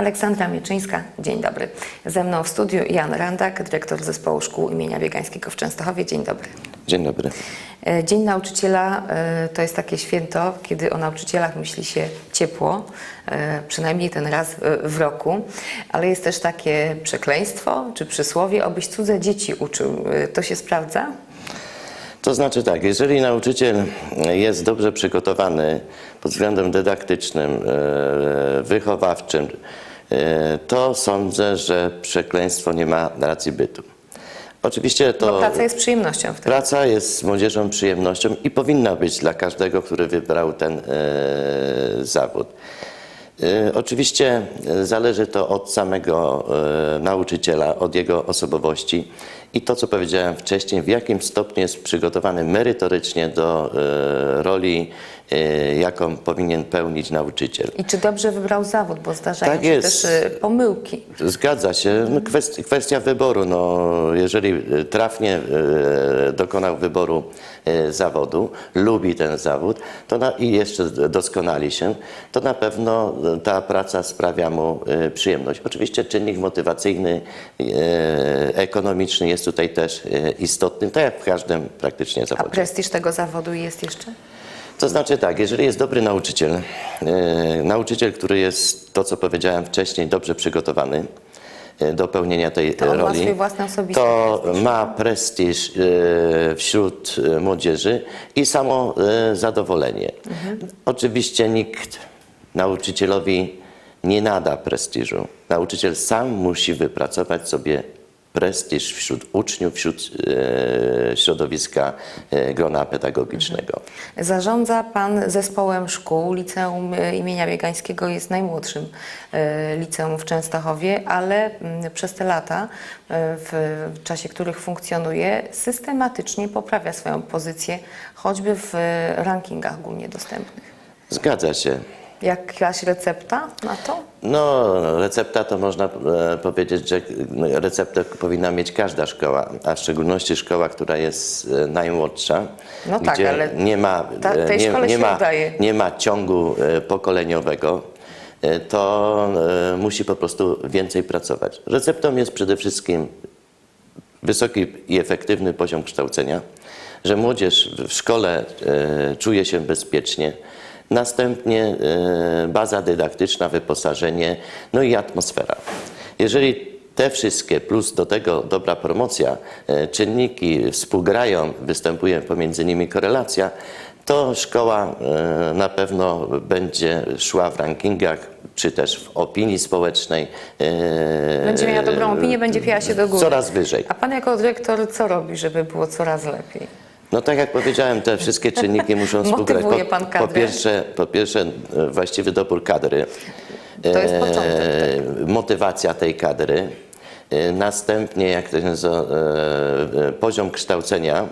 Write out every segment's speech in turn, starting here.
Aleksandra Mieczyńska, dzień dobry. Ze mną w studiu Jan Randak, dyrektor Zespołu Szkół imienia Biegańskiego w Częstochowie. Dzień dobry. Dzień dobry. E, Dzień Nauczyciela e, to jest takie święto, kiedy o nauczycielach myśli się ciepło, e, przynajmniej ten raz w roku, ale jest też takie przekleństwo czy przysłowie, obyś cudze dzieci uczył. To się sprawdza? To znaczy tak, jeżeli nauczyciel jest dobrze przygotowany pod względem dydaktycznym, wychowawczym, to sądzę, że przekleństwo nie ma racji bytu. Oczywiście to Bo praca jest przyjemnością wtedy. praca jest z młodzieżą przyjemnością i powinna być dla każdego, który wybrał ten e, zawód. E, Oczywiście e, zależy to od samego e, nauczyciela, od jego osobowości i to, co powiedziałem wcześniej, w jakim stopniu jest przygotowany merytorycznie do e, roli, e, jaką powinien pełnić nauczyciel. I czy dobrze wybrał zawód, bo zdarzają Tak się jest. też e, pomyłki. Zgadza się. No, kwestia, kwestia wyboru. No, jeżeli e, trafnie e, dokonał wyboru e, zawodu, lubi ten zawód to na, i jeszcze doskonali się, to na pewno ta praca sprawia mu e, przyjemność. Oczywiście czynnik motywacyjny, e, ekonomiczny jest tutaj też e, istotny, tak jak w każdym praktycznie A zawodzie. prestiż tego zawodu jest jeszcze? To znaczy tak, jeżeli jest dobry nauczyciel, e, nauczyciel, który jest, to co powiedziałem wcześniej, dobrze przygotowany e, do pełnienia tej To roli, to prestiż. ma prestiż wśród młodzieży i samo zadowolenie. Oczywiście nikt nauczycielowi nie nada prestiżu. Nauczyciel sam musi wypracować sobie prestiż wśród uczniów, wśród e, środowiska e, grona pedagogicznego. Zarządza Pan zespołem szkół. Liceum e, imienia Biegańskiego jest najmłodszym e, liceum w Częstochowie, ale mm, przez te lata, e, w w czasie których funkcjonuje, systematycznie poprawia swoją pozycję, choćby w e, rankingach ogólnie dostępnych. Zgadza się. Jakaś recepta na to? No, recepta to można e, powiedzieć, że receptę powinna mieć każda szkoła, a w szczególności szkoła, która jest e, najmłodsza, No tak, gdzie ale nie ma, ta- e, tej nie, szkole nie, się ma, udaje. nie ma ciągu e, pokoleniowego, e, to e, musi po prostu więcej pracować. Receptą jest przede wszystkim wysoki i efektywny poziom kształcenia, że młodzież w szkole e, czuje się bezpiecznie. Następnie e, baza dydaktyczna, wyposażenie, no i atmosfera. Jeżeli te wszystkie, plus do tego dobra promocja, e, czynniki współgrają, występuje pomiędzy nimi korelacja, to szkoła e, na pewno będzie szła w rankingach, czy też w opinii społecznej. Będzie miała dobrą opinię, będzie pijała się do góry. Coraz wyżej. A Pan jako dyrektor co robi, żeby było coraz lepiej? No tak jak powiedziałem, te wszystkie czynniki muszą współgrać. Motywuje pan po, kadrę? po, pierwsze, po pierwsze e, właściwy dobór kadry. To jest początek, E, Motywacja tej kadry. E, Następnie jak to się nazywa, e, e, poziom kształcenia,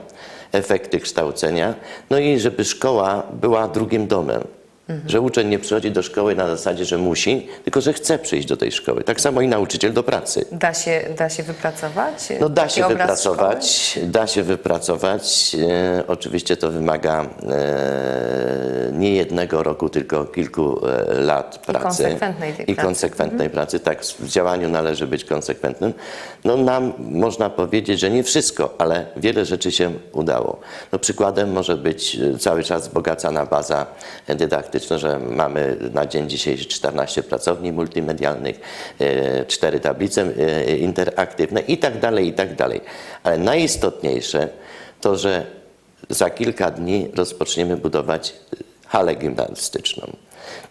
efekty kształcenia. No i żeby szkoła była drugim domem. Mhm. Że uczeń nie przychodzi do szkoły na zasadzie, że musi, tylko że chce przyjść do tej szkoły. Tak samo i nauczyciel do pracy. Da się, da się wypracować? No da się wypracować, da się wypracować. E, oczywiście to wymaga e, nie jednego roku, tylko kilku e, lat pracy. konsekwentnej tej I pracy. konsekwentnej pracy, tak, w działaniu należy być konsekwentnym. No nam można powiedzieć, że nie wszystko, ale wiele rzeczy się udało. No przykładem może być e, cały czas wzbogacana baza dydaktyczna, że mamy na dzień dzisiejszy 14 pracowni multimedialnych, e, cztery tablice e, interaktywne i tak dalej, i tak dalej. Ale najistotniejsze to, że za kilka dni rozpoczniemy budować halę gimnastyczną.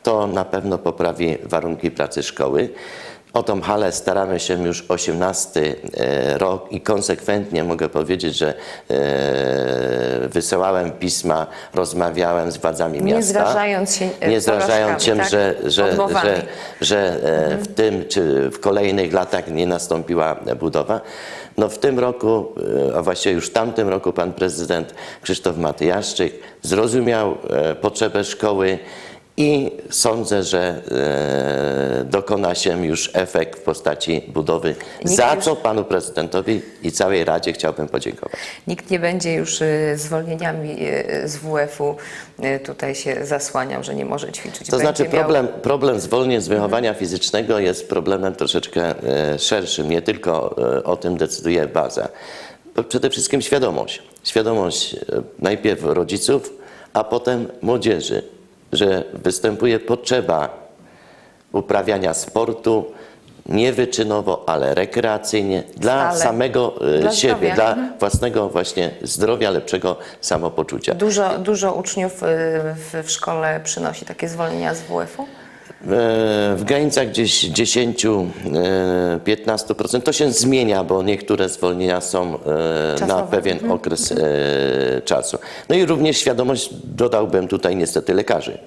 To na pewno poprawi warunki pracy szkoły. O tą halę staramy się już 18 e, rok i konsekwentnie mogę powiedzieć, że e, wysyłałem pisma, rozmawiałem z władzami Nie miasta. zrażając się, e, Nie zrażając się, porażkami, że, tak? że, Odmowami. że, że e, w tym czy w kolejnych latach nie nastąpiła budowa. No w tym roku, a właściwie już w tamtym roku pan prezydent Krzysztof Matyjaszczyk zrozumiał potrzebę szkoły i sądzę, że e, dokona się już efekt w postaci budowy, Nikt za już- co panu prezydentowi i całej Radzie chciałbym podziękować. Nikt nie będzie już y, zwolnieniami y, z WF-u y, tutaj się zasłaniał, że nie może ćwiczyć. To znaczy Będzie miał- problem, problem zwolnień z wychowania fizycznego jest problemem troszeczkę e, szerszym. Nie tylko e, o tym decyduje baza. Przede wszystkim świadomość. Świadomość e, najpierw rodziców, a potem młodzieży, że występuje potrzeba uprawiania sportu nie wyczynowo, ale rekreacyjnie dla Stale. samego e, Dla siebie, zdrowia. dla Mhm. własnego właśnie zdrowia, lepszego samopoczucia. Dużo, dużo uczniów y, w szkole przynosi takie zwolnienia z WF-u? E, W granicach gdzieś 10-15%. To się zmienia, bo niektóre zwolnienia są e, na Czasowe. pewien okres e, czasu. No i również świadomość dodałbym tutaj niestety lekarzy.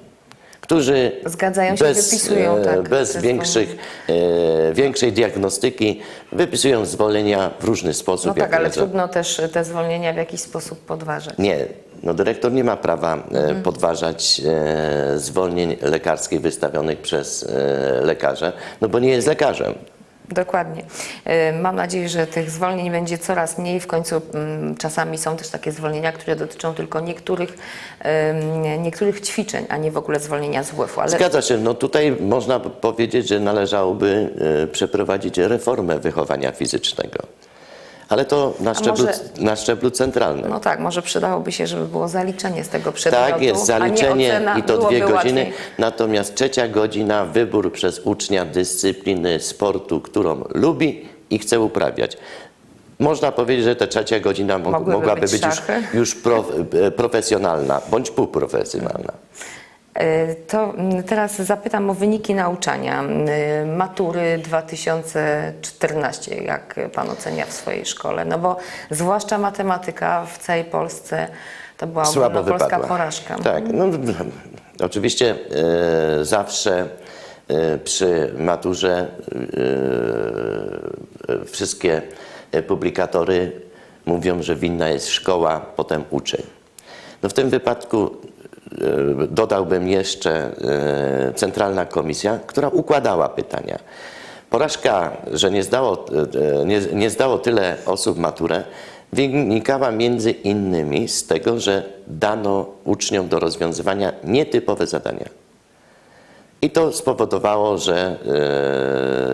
Którzy Zgadzają się, wypisują, e, tak, bez większych, e, większej diagnostyki wypisują zwolnienia w różny sposób. No tak, ale trudno też te zwolnienia w jakiś sposób podważać. Nie, no dyrektor nie ma prawa e, Mhm. podważać e, zwolnień lekarskich wystawionych przez e, lekarza, no bo nie jest lekarzem. Dokładnie. Y, Mam nadzieję, że tych zwolnień będzie coraz mniej. W końcu mm, czasami są też takie zwolnienia, które dotyczą tylko niektórych, niektórych ćwiczeń, a nie w ogóle zwolnienia z WF-u. Ale Zgadza się, no tutaj można powiedzieć, że należałoby e, przeprowadzić reformę wychowania fizycznego. Ale to na szczeblu, może- na szczeblu centralnym. no tak, może przydałoby się, żeby było zaliczenie z tego przedmiotu, Tak jest, zaliczenie i to dwie godziny. łatwiej. Natomiast trzecia godzina, wybór przez ucznia dyscypliny sportu, którą lubi i chce uprawiać. Można powiedzieć, że ta trzecia godzina mogłaby być być, już, już pro, e, profesjonalna bądź półprofesjonalna. Y, To mm, teraz zapytam o wyniki nauczania. Y, Matury 2014, jak Pan ocenia w swojej szkole? No bo zwłaszcza matematyka w całej Polsce to była Słabo wypadła. porażka. Tak, no, oczywiście e, zawsze przy maturze wszystkie publikatory mówią, że winna jest szkoła, potem uczeń. No w tym wypadku dodałbym jeszcze e, Centralna Komisja, która układała pytania. Porażka, że nie zdało, e, nie, nie zdało tyle osób maturę, wynikała między innymi z tego, że dano uczniom do rozwiązywania nietypowe zadania. I to spowodowało, że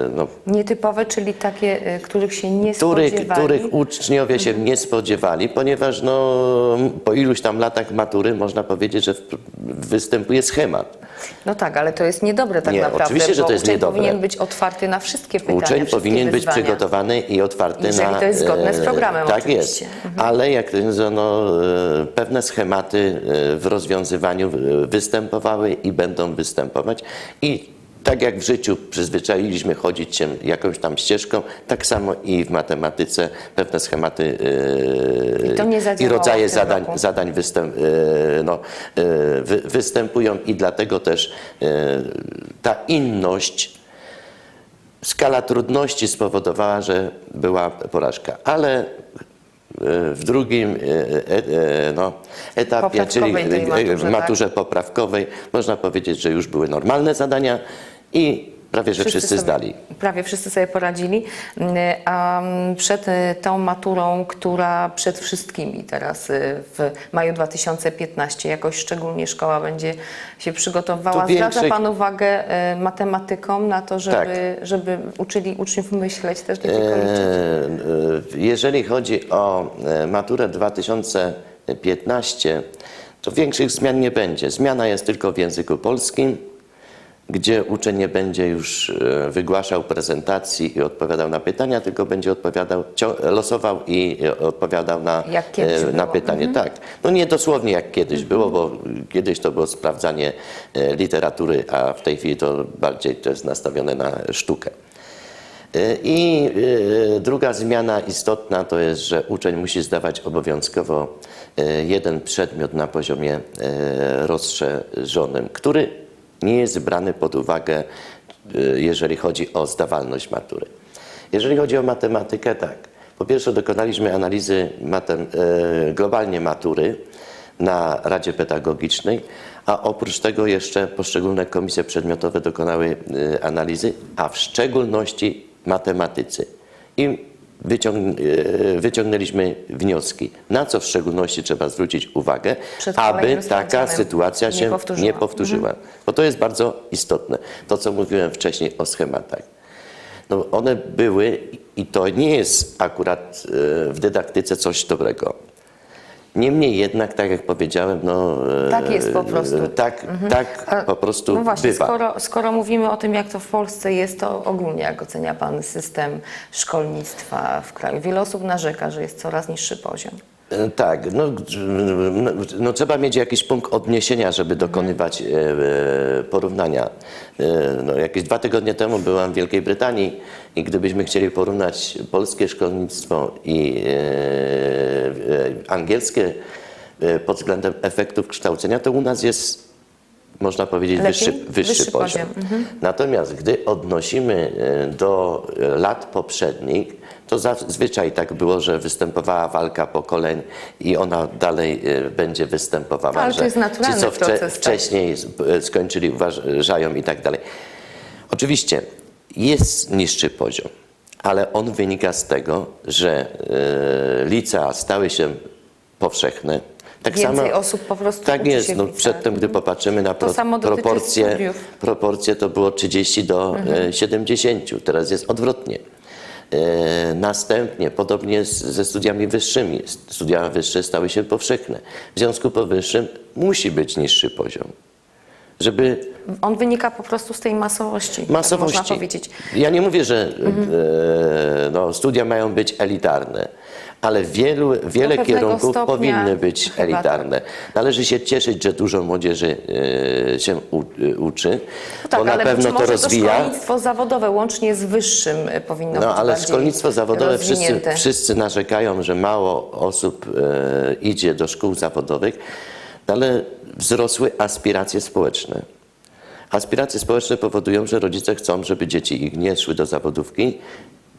e, no, Nietypowe, czyli takie, y, których się nie których, spodziewali. których uczniowie się nie spodziewali, ponieważ no, po iluś tam latach matury można powiedzieć, że w- występuje schemat. No tak, ale to jest niedobre tak Nie, naprawdę, oczywiście, że bo to jest uczeń niedobre. powinien być otwarty na wszystkie pytania, Uczeń wszystkie powinien być wyzwania. przygotowany i otwarty Jeżeli na... to jest zgodne z e, programem Tak oczywiście. jest, ale jak no, e, pewne schematy e, w rozwiązywaniu e, występowały i będą występować i tak jak w życiu przyzwyczailiśmy chodzić się jakąś tam ścieżką, tak samo i w matematyce pewne schematy e, I i rodzaje zadań, roku. zadań występ, e, no, e, wy, występują i dlatego też e, ta inność skala trudności spowodowała, że była porażka. Ale w drugim e, e, no, etapie, czyli maturze, w tak? maturze poprawkowej, można powiedzieć, że już były normalne zadania i prawie że wszyscy, sobie, zdali. Prawie wszyscy sobie poradzili. A mm, przed y, tą maturą, która przed wszystkimi teraz y, w maju 2015 jakoś szczególnie szkoła będzie się przygotowywała. To Zwraca Pan uwagę y, matematykom na to, żeby, Tak. żeby uczyli uczniów myśleć też, nie tylko liczyć? Jeżeli chodzi o e, maturę 2015, to większych zmian nie będzie. Zmiana jest tylko w języku polskim, gdzie uczeń nie będzie już e, wygłaszał prezentacji i odpowiadał na pytania, tylko będzie odpowiadał, losował i e, odpowiadał na, e, na było. pytanie. Tak. No nie dosłownie jak kiedyś było, bo kiedyś to było sprawdzanie literatury, a w tej chwili to bardziej to jest nastawione na sztukę. I druga zmiana istotna to jest, że uczeń musi zdawać obowiązkowo jeden przedmiot na poziomie rozszerzonym, który nie jest brany pod uwagę, e, jeżeli chodzi o zdawalność matury. Jeżeli chodzi o matematykę, tak. Po pierwsze dokonaliśmy analizy matem, e, globalnie matury. na Radzie Pedagogicznej, a oprócz tego jeszcze poszczególne komisje przedmiotowe dokonały y, analizy, a w szczególności matematycy. I wyciąg, y, wyciągnęliśmy wnioski, na co w szczególności trzeba zwrócić uwagę, Przed aby taka sytuacja nie się powtórzyła. nie powtórzyła. Bo to jest bardzo istotne. To, co mówiłem wcześniej o schematach. No, one były i to nie jest akurat e, w dydaktyce coś dobrego. Niemniej jednak, tak jak powiedziałem, no, e, Tak jest po prostu. e, Tak, tak A, po prostu no właśnie, bywa. skoro, skoro mówimy o tym, jak to w Polsce jest, to ogólnie jak ocenia Pan system szkolnictwa w kraju? Wiele osób narzeka, że jest coraz niższy poziom. E, Tak, no, no, no trzeba mieć jakiś punkt odniesienia, żeby dokonywać e, porównania. E, no, jakieś dwa tygodnie temu byłam w Wielkiej Brytanii i gdybyśmy chcieli porównać polskie szkolnictwo i e, angielskie e, pod względem efektów kształcenia, to u nas jest można powiedzieć, Lepiej? wyższy, wyższy, Wyższy poziom. poziom, Natomiast gdy odnosimy e, do e, lat poprzednich, to zazwyczaj tak było, że występowała walka pokoleń i ona dalej e, będzie występowała. Ale to jest naturalny ci, co wcze- proces, tak. wcześniej e, skończyli, uważają i tak dalej. Oczywiście jest niższy poziom, ale on wynika z tego, że e, licea stały się powszechne. Tak Więcej osób po prostu Tak jest. No, liceach. przedtem, gdy popatrzymy na pro, samo proporcje, studiów. proporcje, to było 30 do Mhm. e, 70. Teraz jest odwrotnie. E, Następnie, podobnie ze studiami wyższymi. Studia wyższe stały się powszechne. W związku powyższym musi być niższy poziom, żeby On wynika po prostu z tej masowości. masowości. Tak można powiedzieć. Ja nie mówię, że e, no, studia mają być elitarne, ale wielu, wiele kierunków stopnia powinny być chyba elitarne. Należy się cieszyć, że dużo młodzieży e, się u, e, uczy, No tak, bo na ale pewno to rozwija. to szkolnictwo zawodowe łącznie z wyższym y, powinno być No ale szkolnictwo zawodowe wszyscy, wszyscy narzekają, że mało osób e, idzie do szkół zawodowych, no ale wzrosły aspiracje społeczne. Aspiracje społeczne powodują, że rodzice chcą, żeby dzieci ich nie szły do zawodówki,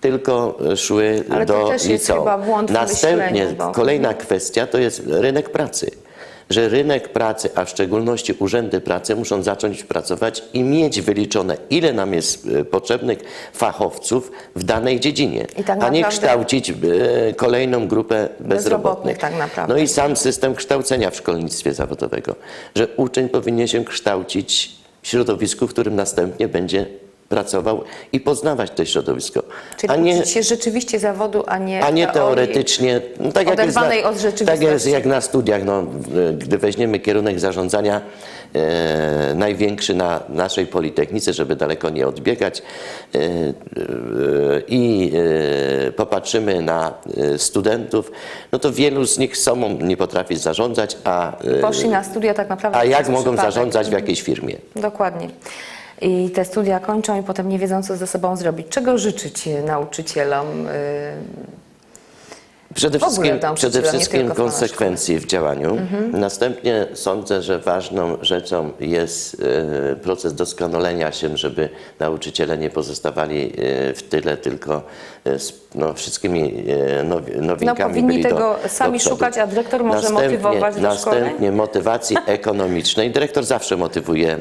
tylko szły Ale to do też jest liceum. chyba błąd Następnie myśleniu, bo- kolejna kwestia to jest rynek pracy. Że rynek pracy, a w szczególności urzędy pracy muszą zacząć pracować i mieć wyliczone, ile nam jest e, potrzebnych fachowców w danej dziedzinie, tak a nie kształcić e, kolejną grupę bezrobotnych. tak naprawdę. No i sam system kształcenia w szkolnictwie zawodowego, że uczeń powinien się kształcić w środowisku, w którym następnie będzie pracował i poznawać to środowisko, Czyli a nie uczyć się rzeczywiście zawodu, a nie, a nie teoretycznie, no, tak, jak jest na, od tak jest jak na studiach, no, gdy weźmiemy kierunek zarządzania e, największy na naszej Politechnice, żeby daleko nie odbiegać e, e, i e, popatrzymy na e, studentów, no to wielu z nich sobą nie potrafi zarządzać, a, e, Poszli na studia tak naprawdę a jak mogą przypadek. zarządzać w jakiejś firmie? Dokładnie. I te studia kończą i potem nie wiedzą, co ze sobą zrobić. Czego życzyć nauczycielom? Przede wszystkim, nauczycielom, przede wszystkim tylko w pana konsekwencji w działaniu. Następnie sądzę, że ważną rzeczą jest e, proces doskonalenia się, żeby nauczyciele nie pozostawali e, w tyle, tylko e, z no, wszystkimi nowi- nowinkami powinni byli do- tego sami do szukać, a dyrektor może Następnie- motywować do Następnie motywacji ekonomicznej. Dyrektor zawsze motywuje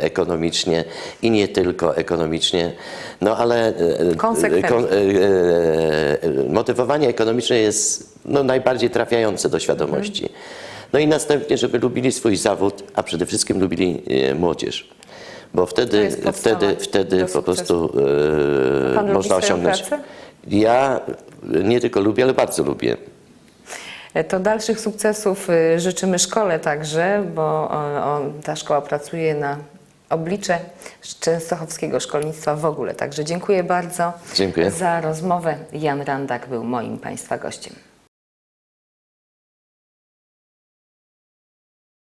ekonomicznie i nie tylko ekonomicznie, no ale e, Konsekwentnie. kon- e, e, motywowanie ekonomiczne jest no, najbardziej trafiające do świadomości. No i następnie, żeby lubili swój zawód, a przede wszystkim lubili e, młodzież. Bo wtedy, jest podstawa wtedy, wtedy do po prostu e, Pan lubi można swoją osiągnąć. pracę? Ja nie tylko lubię, ale bardzo lubię. To dalszych sukcesów y, życzymy szkole także, bo o, o, ta szkoła pracuje na oblicze częstochowskiego szkolnictwa w ogóle. Także dziękuję bardzo Dziękuję. za rozmowę. Jan Randak był moim Państwa gościem.